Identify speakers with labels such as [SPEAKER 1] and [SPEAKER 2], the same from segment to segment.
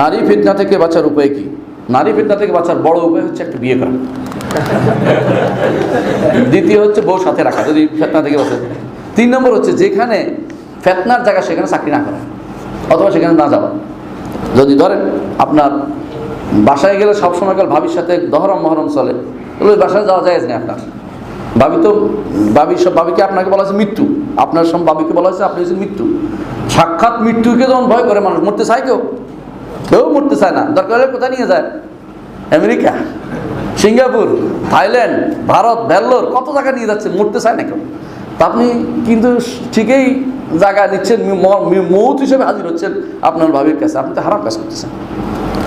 [SPEAKER 1] নারী ফিতনা থেকে বাঁচার উপায় কি? নারী ফিতনা থেকে বাঁচার বড় উপায় হচ্ছে একটা বিয়ে করা। দ্বিতীয় হচ্ছে বউ সাথে রাখা, যদি ফেতনা থেকে বাঁচে। তিন নম্বর হচ্ছে যেখানে ফেতনার জায়গা, সেখানে চাকরি না করা, অথবা সেখানে না যাওয়া। যদি ধরেন আপনার বাসায় গেলে সবসময় কাল ভাবির সাথে দহরম মহরম চলে ওই বাসায় যাওয়া যায় না আপনার। ভাবি তো, ভাবি সব, ভাবিকে আপনাকে বলা হয়েছে মৃত্যু আপনার সব ভাবিকে বলা হয়েছে, আপনি হচ্ছেন মৃত্যু সাক্ষাৎ মৃত্যুকে যখন ভয় করে মানুষ, মরতে চায় কেউ? কেউ মরতে চায় না। দরকার হলে কোথায় নিয়ে যায়? America, Singapore, Thailand, Bharat Vellore কত জায়গা নিয়ে যাচ্ছে, মরতে চায় না কেউ। তা আপনি কিন্তু ঠিকই জায়গা নিচ্ছেন মৌত হিসেবে হাজির হচ্ছেন আপনার ভাবির কাছে। আপনি তো হারাম কাজ করতেছেন।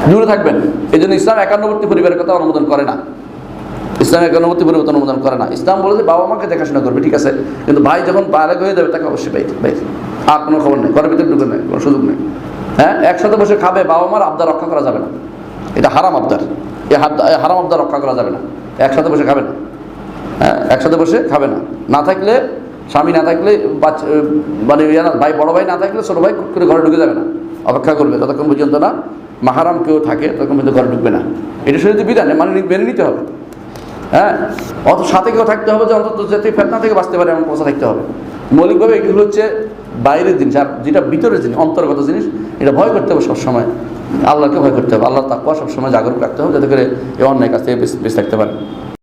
[SPEAKER 1] দূরে থাকবেন। এই জন্য ইসলাম একান্নবর্তী পরিবারের কথা অনুমোদন করে না। ইসলাম একান্নবর্তী পরিবর্তন অনুমোদন করে না। ইসলাম বলে যে বাবা মাকে দেখাশোনা করবে, ঠিক আছে? কিন্তু ভাই যখন বালেক হয়ে যাবে, তাকে অবশ্যই বাইরে বাইরে আর কোনো খবর নেই। ঘরের ভিতরে ঢুকে নেই কোনো সুযোগ নেই। হ্যাঁ? একসাথে বসে খাবে, বাবা মার আবদার রক্ষা করা যাবে না। এটা হারাম আবদার। এই হারাম আবদার রক্ষা করা যাবে না। একসাথে বসে খাবে না। হ্যাঁ? একসাথে বসে খাবে না। না থাকলে, স্বামী না থাকলে, বাচ্চা মানে ভাই, বড় ভাই না থাকলে ছোটো ভাই করে ঘরে ঢুকে যাবে না। অপেক্ষা করবে। ততক্ষণ পর্যন্ত না মাহারাম কেউ থাকে, ততক্ষণ পর্যন্ত ঘরে ঢুকবে না। এটা শরীর বিধান মানে মেনে নিতে হবে। হ্যাঁ? অত সাথে কেউ থাকতে হবে যে অন্তত যাতে ফেতনা থেকে বাঁচতে পারে, এমন কথা থাকতে হবে। মৌলিকভাবে এগুলো হচ্ছে বাইরের জিনিস, আর যেটা ভিতরের জিনিস, অন্তর্গত জিনিস, এটা ভয় করতে হবে সবসময়। আল্লাহকে ভয় করতে হবে। আল্লাহ তাকুয়া সবসময় জাগরুক রাখতে হবে, যাতে করে এ অন্যায় কাছ থেকে বেঁচে থাকতে পারে।